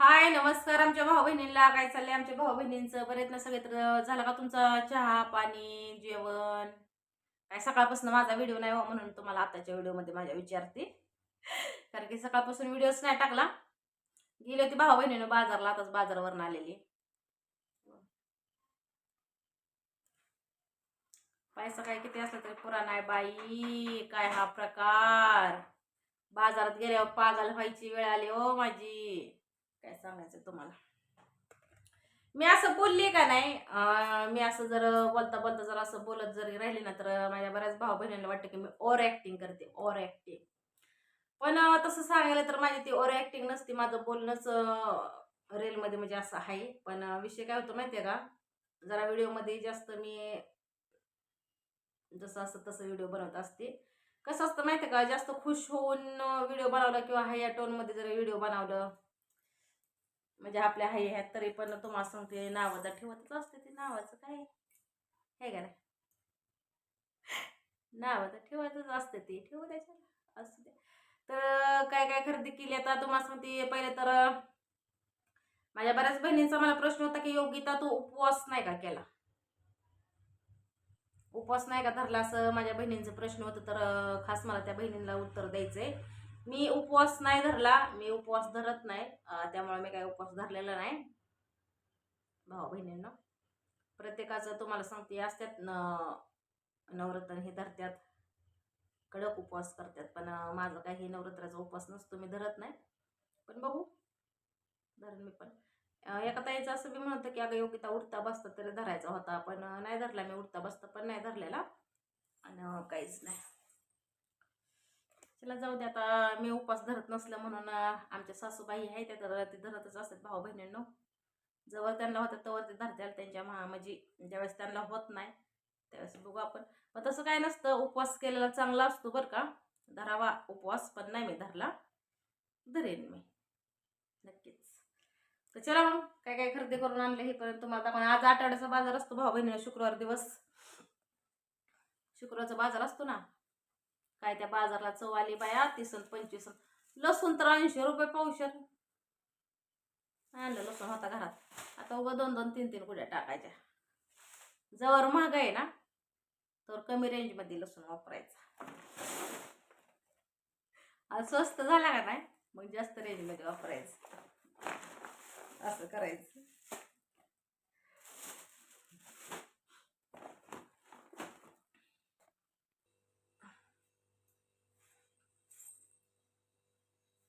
हाय नमस्कार. आमच्या भाऊ बहिणींना काय चाललंय? आमच्या भाऊ बहिणींचं बरेच ना सगळे? तर झालं का तुमचा चहा पाणी जेवण? काय सकाळपासून माझा व्हिडिओ नाही हो म्हणून तुम्हाला आताच्या व्हिडिओमध्ये माझ्या विचारते. कारण की सकाळपासून व्हिडिओच नाही टाकला. गेली होती भाऊ बहिणीनं बाजारला आताच बाजारावरून आलेली. पैसा काय किती असला तरी पुरा नाही बाई. काय हा प्रकार? बाजारात गेल्यावर पागल व्हायची वेळ आली हो माझी. काय सांगायचं तुम्हाला? मी असं बोलली का नाही? मी असं जर बोलता बोलता जर असं बोलत जरी राहिले ना तर माझ्या बऱ्याच भाऊ बहिणीला वाटतं की मी ओव्हर ॲक्टिंग करते ओव्हर ॲक्टिंग पण तसं सांगायला तर माझी ती ओव्हर ॲक्टिंग नसते माझं बोलणंच रेलमध्ये म्हणजे असं आहे. पण विषय काय होतो माहिती आहे का? जरा व्हिडिओमध्ये जास्त मी जसं असं तसं व्हिडिओ बनवत असते. कसं असतं माहिती आहे का? जास्त खुश होऊन व्हिडिओ बनवला किंवा हा या टोनमध्ये जर व्हिडिओ बनवलं म्हणजे आपल्या हाय ह्यात तरी पण तुम्हाला सांगते नावं तर ठेवतच असते ते नावाचं काय हे का नाही? नावं तर ठेवतच असते ते ठेवू द्यायचं असू द्या. तर काय काय खरेदी केली आता? तुम्हाला सांगते पहिले तर माझ्या बऱ्याच बहिणींचा मला प्रश्न होता की योगिता तू उपवास नाही का केला? उपवास नाही का धरला असं? माझ्या बहिणींचा प्रश्न होता तर खास मला त्या बहिणींना उत्तर द्यायचंय. मी उपवास नाही धरला मी उपवास धरत नाही. त्यामुळे मी काही उपवास धरलेला नाही. भाऊ बहिणींना प्रत्येकाचं तुम्हाला सांगते असतात न नवरात्र हे धरत्यात. कडक उपवास करतात पण माझं काही नवरात्राचा उपवास नसतो मी धरत नाही. पण बघू धरण मी पण. एका ताईचं असं मी म्हणतं की अगं योगिता उठता बसता तरी धरायचा होता पण नाही धरला मी उठता बसता पण नाही धरलेला. आणि काहीच नाही. चला जाऊ दे आता मी उपवास धरत नसलं म्हणून आमच्या सासूबाई आहे त्या तर ते धरतच असतात भाऊ बहिणींनो जवळ त्यांना होतं तवर ते धरत्याल त्यांच्या महा म्हणजे ज्यावेळेस त्यांना होत नाही त्यावेळेस बघू आपण. पण तसं काय नसतं उपवास केलेला चांगला असतो बरं का. धरावा उपवास पण नाही मी धरला धरेन मी. नक्कीच. तर चला मग काय काय खरेदी करून आणले हे पर्यंत तुम्हाला दाखवून आज आठवड्याचा बाजार असतो भाऊ बहिणीला शुक्रवार दिवस. शुक्रवारचा बाजार असतो ना. काय त्या बाजारला चव आली बाया तीस पंचवीस लसूण तर ऐंशी रुपये पावशर. आणलं लसूण होता घरात. आता उगा दोन दोन तीन तीन कुड्या टाकायच्या. जवळ महाग आहे ना तर कमी रेंजमध्ये लसूण वापरायचा. आज स्वस्त झाला का नाही मग जास्त रेंजमध्ये वापरायचं. असं करायचं.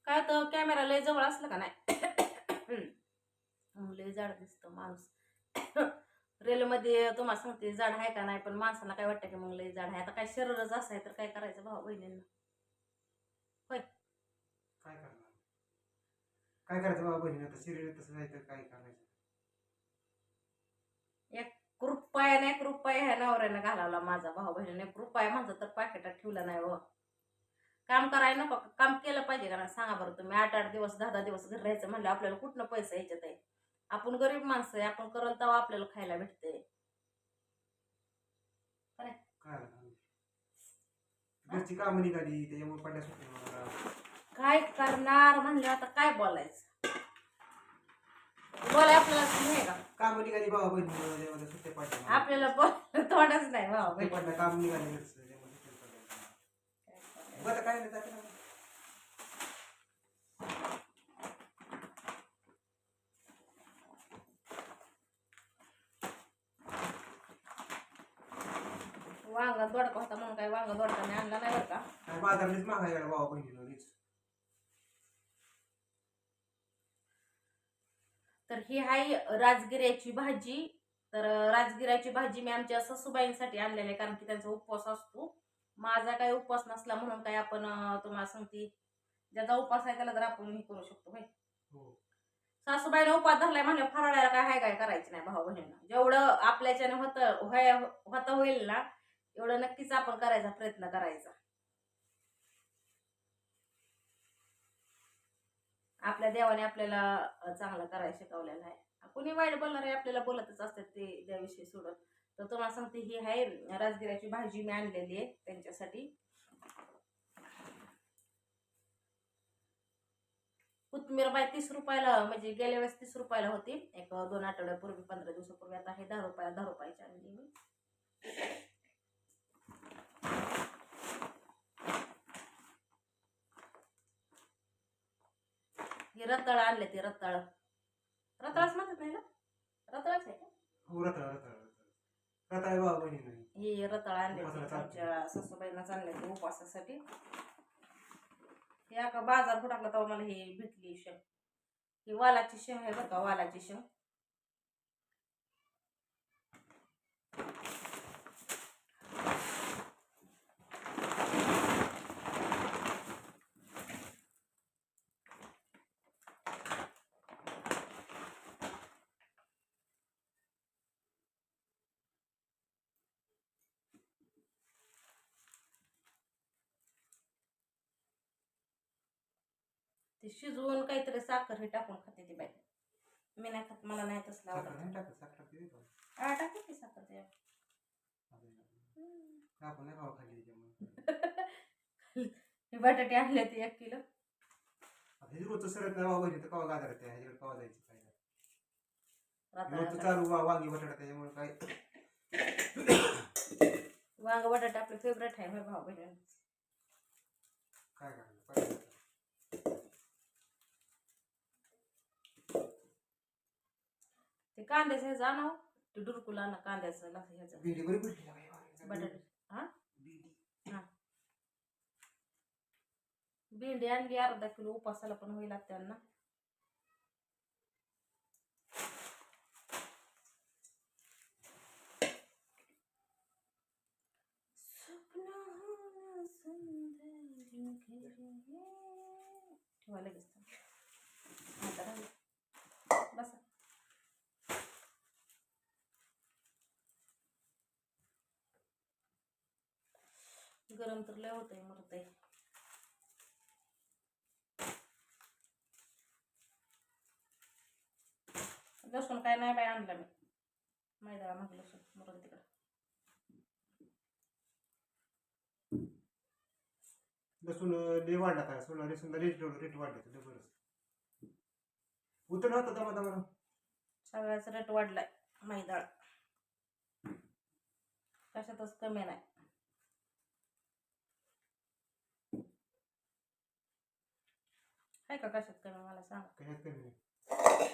काय तर कॅमेरा लय जवळ असलं का नाही? लय जाड दिसतं माणूस. रेलमध्ये तुम्हाला सांगते जाड आहे का नाही पण माणसाला काय वाटतं की मग लय जाड आहे? आता काय शरीरच असं आहे तर काय करायचं भाऊ बहिणींना? काय करणार? काय करायचं बाबा बहिणी आता शरीर तसं जायचं काय करायचं? कृपया नाही कृपया ह्या नवऱ्यानं घालावला माझा भाऊ बहिणीने. कृपया माझं तर पाकिटात ठेवलं नाही हो. काम करायला नको? काम केलं पाहिजे का नाही? सांगा बरं तुम्ही. आठ आठ दिवस दहा दहा दिवस घरी राहायचं म्हणलं आपल्याला कुठनं पैसा यायच्यात आहे? आपण गरीब माणसं आहे आपण करल तेव्हा आपल्याला खायला भेटते काय करणार? घरची कामं निघाली त्याच्यामुळे पडल्या सुटली मला. काय करणार म्हणलं आता काय बोलायचं? बोलाय आपल्याला नाही का? कामं निघाली बाबा बहिणी त्यामध्ये सुट्ट्या पडल्या मला. आपल्याला बोल थोडंच नाही काम निघाले घरचं, त्याच्यामुळे सुट्ट्या पडल्या. बरं काय नाही ना. वांग दोडका होता म्हणून काय वांग दोडका मी आणला नाही बरं का बहिणीला वीज. तर ही आहे राजगिऱ्याची भाजी तर राजगिऱ्याची भाजी मी आमच्या सासूबाईंसाठी आणलेली आहे कारण की त्यांचा उपवास असतो माझा काही उपवास नसला म्हणून काय आपण तुम्हाला सांगते. ज्याचा उपवास आहे त्याला तर आपण हे करू शकतो हो. सासूबाईने उपवास धरलाय म्हणलं फराळायला काय हाय काय करायचं नाही भाऊ बहिणींना. जेवढं आपल्याच्याने होतं होता होईल ना एवढं नक्कीच आपण करायचा प्रयत्न करायचा. आपल्या देवाने आपल्याला चांगलं करायला शिकवलेलं आहे. कुणी वाईट बोलणार आहे आपल्याला बोलतच असतात ते त्याविषयी सोडून. तर तुम्हाला सांगते ही आहे राजगिराची भाजी मी आणलेली आहे त्यांच्यासाठी. कोथमीर बाय तीस रुपयाला म्हणजे गेल्या वेळेस तीस रुपयाला होती. एक दोन आठवड्यापूर्वी पंधरा दिवसापूर्वी आता आहे दहा रुपयाला दहा रुपयाची आणली मी. हे रताळ आणले ते रताळ. रताळच म्हणतात नाही ना? रताळच आहे का? हो रताळ रताळ. रताळ बाबा बहिणी नाही. हे रताळ आणले उपासाला ते चालते. आमच्या सासूबाईंना चालले ते उपवासासाठी. हे का बाजार फुटाकला तेव्हा मला हे भेटली शेंग. ही वालाची शेंग आहे का वालाची शेंग. ते शिजवून काहीतरी साखर हे टाकून खाते ती बाई. मी नाही खात मला नाही तसलं साखर आवडत. टाकत साखर हा टाकते की साखर ते. आपण नाही खावा खाली त्याच्यामुळे हे बटाटे आणले ते एक किलो. आता हे रोजचं सरत नाही बाबा बहिणी तर कवा गाजर त्या ह्याच्याकडे कवा जायचं काय रोजचं रताळा चालू वा- वांगी बटाटा त्याच्यामुळे काय? वांग बटाटे आपले फेवरेट आहे भाऊ बहिणी. काय करायचं पाहिजे ते कांद्याचं ह्याचं आणावं ते डुरकुला आणा कांद्याचं लागतं ह्याचं. भेंडी बरी भेटली ना बाई. बटाटे. हा? भेंडी. भेंडी आणली अर्धा किलो उपासाला पण होईल त्यांना ठेवा लगेच आता राहिलं. गरम तर लय होतंय मरतंय. लसूण काय नाही बाय आणलं मी. मैदा मग लसूण मरून तिकडं. लसूण लय वाढला काय सोळा लसूण रेट रेट वाढले बरंच उतर होतं दमा दमा. सगळ्याचा रेट वाढलाय मैदा कशातच कमी नाही. आहे का कशात कमी मला सांगा. कशात कमी नाही.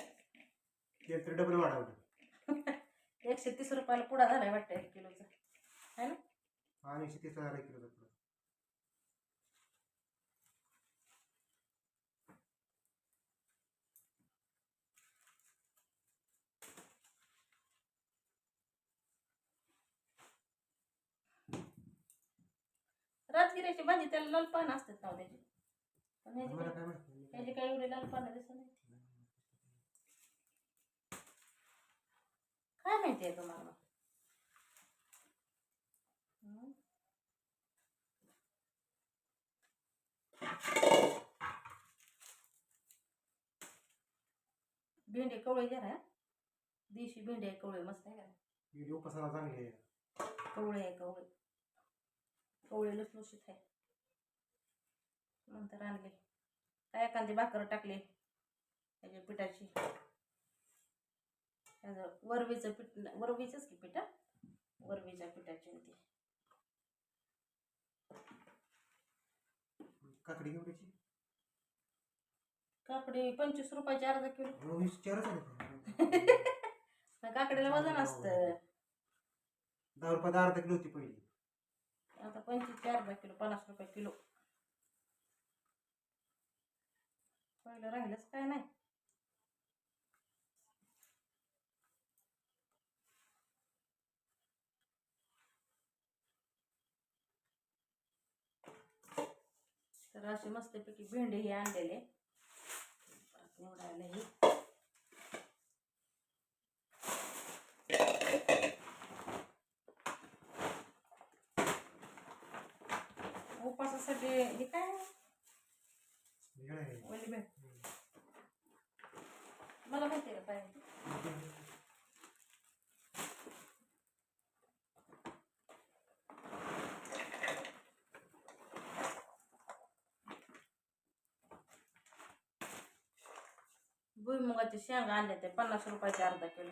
तेल तर डबल वाढवलं. एकशे तीस रुपयाला पुडा झालाय वाटतं एक किलोचा. है ना? आणि एकशे तीस हजार किलो पुढं राजगिऱ्याची भाजी त्याला लाल पानं असतात ना हो त्याची. पण मला काय- माहिती? एवढी लाल पानं दिसत नाही काय माहिती आहे तुम्हाला? हं? भेंडी कवळे जरा देशी भेंडी आहे कवळे मस्त आहे का? चांगली आहे. कवळे आहे कवळे. कवळे लुसलुशीत आहे. नंतर आणले. काय एखादी भाकर टाकली. त्याच्या पिठाची. वरवीचं पीठ वरवीचंच की पीठ? वरवीच्या पिठाची आणि ती काकडी काकडी पंचवीस रुपयाची अर्धा किलो. हो, काकडीला वजन असतं. दहा रुपयात अर्धा किलो होती पहिली. आता पंचवीसची अर्धा किलो पन्नास रुपये किलो. पहिलं राहिलंच काय नाही. तर असे मस्तपैकी भेंडे हे आणलेले. परत निवडायला हे. उपासासाठी हे काय? ओली भेट मला माहिती आहे का? काय भुईमुगाचे शेंगा आणले ते पन्नास रुपयाचे अर्धा किलो.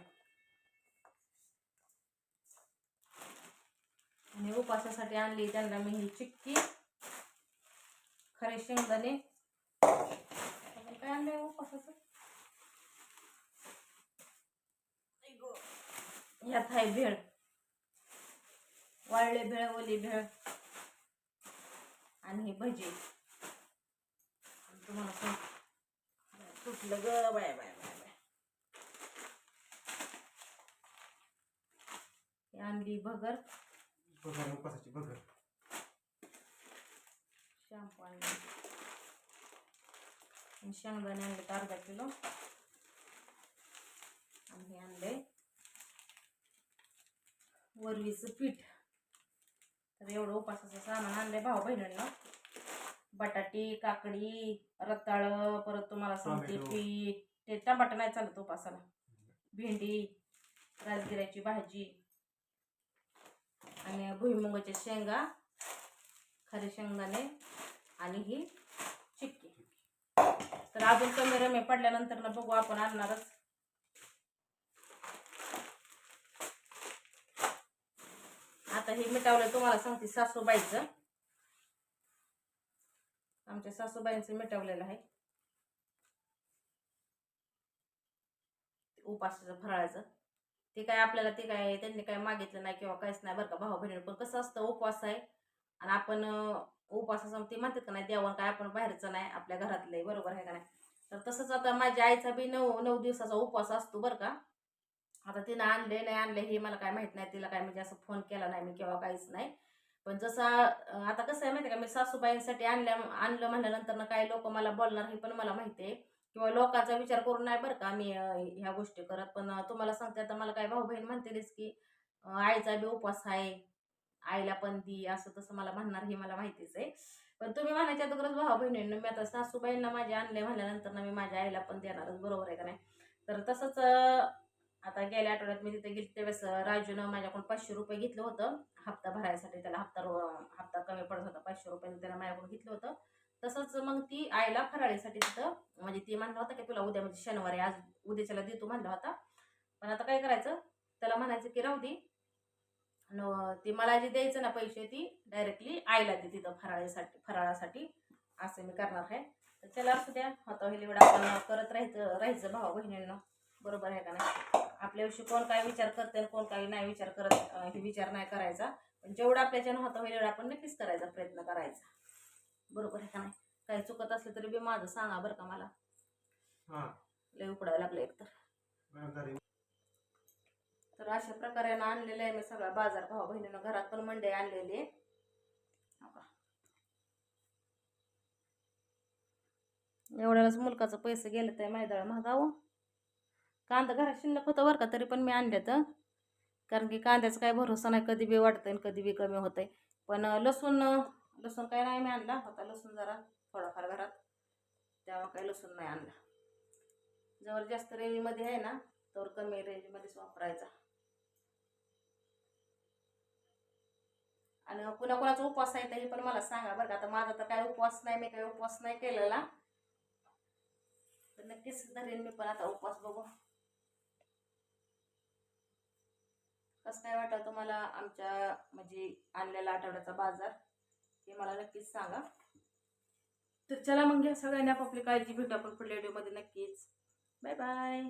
आणि उपासासाठी आणली त्यांना मी ही चिक्की. खरे शेंगदाणे. काय आणले उपासाचं आई गं. ह्यात आहे भेळ. वाळले भेळ ओली भेळ आणि हे भजी. तुम्हाला सांगते तुटलं ग बाय बाय बाय बाय. आणली भगर. बघा उपासाची बघर शॅम्पू आणली. आणि शेंगदाणे आणले अर्धा किलो. आणि हे आणले. वरवीचं पीठ. तर एवढं उपासाचं सामान आणलंय भाऊ बहिणींना. बटाटी काकडी रताळ परत तुम्हाला सांगते टोमॅटो. पीठ. ते टमाटर नाही चालत उपासाला. भेंडी राजगिऱ्याची भाजी आणि भुईमुगाच्या शेंगा खरे शेंगदाणे आणि ही चिक्की. तर अजून कमी रमे पडल्यानंतर ना बघू आपण आणणारच. आता हे मिटावलं तुम्हाला सांगते सासूबाईचं. आमच्या सासूबाईंचं मिटवलेलं आहे. उपासाचं फराळाचं. ते काय आपल्याला ते काय त्यांनी काय मागितलं नाही किंवा काहीच नाही बरं का भाऊ बहिणी पण कसं असतं उपवास आहे. आणि आपण उपवास उपवासाचं ते म्हणतात का नाही देवान काय आपण बाहेरचं नाही आपल्या घरातलं आहे बरोबर आहे का नाही. तर तसंच आता माझ्या आईचा बी नऊ नऊ दिवसाचा उपवास असतो बरं का. आता तिनं आणले नाही आणले हे मला काय माहीत नाही तिला काय म्हणजे असं फोन केला नाही मी किंवा काहीच नाही. पण जसा आता कसं आहे माहिती आहे का मी सासूबाईंसाठी आणल्या आणलं म्हणल्यानंतर काही लोक मला बोलणार हे पण मला माहिती आहे. किंवा लोकांचा विचार करून नाही बरं का मी ह्या गोष्टी करत. पण तुम्हाला सांगते आता मला काय भाऊ बहीण म्हणतेच की आईचा बी उपवास आहे. आईला पण दी असं तसं मला म्हणणार हे मला माहितीच आहे. पण तुम्ही म्हणायच्या अगोदरच भाऊ बहिणींना मी आता सासूबाईंना माझे आणले म्हणल्यानंतर मी माझ्या आईला पण देणारच बरोबर आहे का नाही? तर तसंच आता गेल्या आठवड्यात मी तिथे गेली त्यावेळेस राजूनं माझ्याकडून पाचशे रुपये घेतलं होतं. हप्ता भरायसाठी त्याला हप्ता रो- हप्ता कमी पडत होता पाचशे रुपये त्याला माझ्याकडून घेतलं होतं. तसंच मग ती आईला फराळीसाठी तिथं म्हणजे ती म्हणला होता की तुला उद्या म्हणजे शनिवारी आज उद्याच्याला देतो म्हणला होता. पण आता काय करायचं? त्याला म्हणायचं की राहू दे. ती मला जे द्यायचं ना पैसे ती डायरेक्टली आईला दे तिथं फराळीसाठी फराळासाठी. असं मी करणार आहे. तर त्याला असू द्या होता होईल एवढा आपण करत राहायचं राहायचं भाऊ बहिणींना बरोबर आहे का नाही? आपल्याविषयी कोण काय विचार करते कोण काही नाही विचार करत हे विचार नाही करायचा. पण जेवढं आपल्याच्यानं होता होईल एवढं आपण नक्कीच करायचा प्रयत्न करायचा. बरोबर आहे का नाही? काही चुकत असलं तरी बी माझं सांगा बरं का मला. लय उकडायला लागलं एकतर बरोबर तर अशा प्रकारे ना आणलेलं आहे मी सगळा बाजार भाऊ बहिणीनं घरात पण मंडई आणलेली. एवढ्यालाच मुलकाचं पैसे गेले तर मैदाळ महागावं. कांदा घरात शिल्लक होतं बरं का तरी पण मी आणले तर कारण की कांद्याचा काय भरोसा नाही कधी बी वाढतंय आणि कधी बी कमी होतंय. पण लसूण लसूण काय नाही मी आणला होता लसूण जरा थोडाफार घरात. तेव्हा काही लसूण नाही आणला. जवळ जास्त रेंजमध्ये आहे ना तर कमी रेंजमध्येच वापरायचा. आणि कुणा कुणाचा उपवास आहे तरी पण मला सांगा बरं का आता माझा तर काय उपवास नाही मी काही उपवास नाही केलेला. तर नक्कीच धरेन मी पण आता उपवास बघू. कसं काय वाटलं तुम्हाला आमच्या म्हणजे आणलेला आठवड्याचा बाजार? हे मला नक्कीच सांगा. तर चला मग घ्या सगळ्यांना आपली काळजी भेटू आपण पुढल्या व्हिडिओमध्ये नक्कीच. Bye bye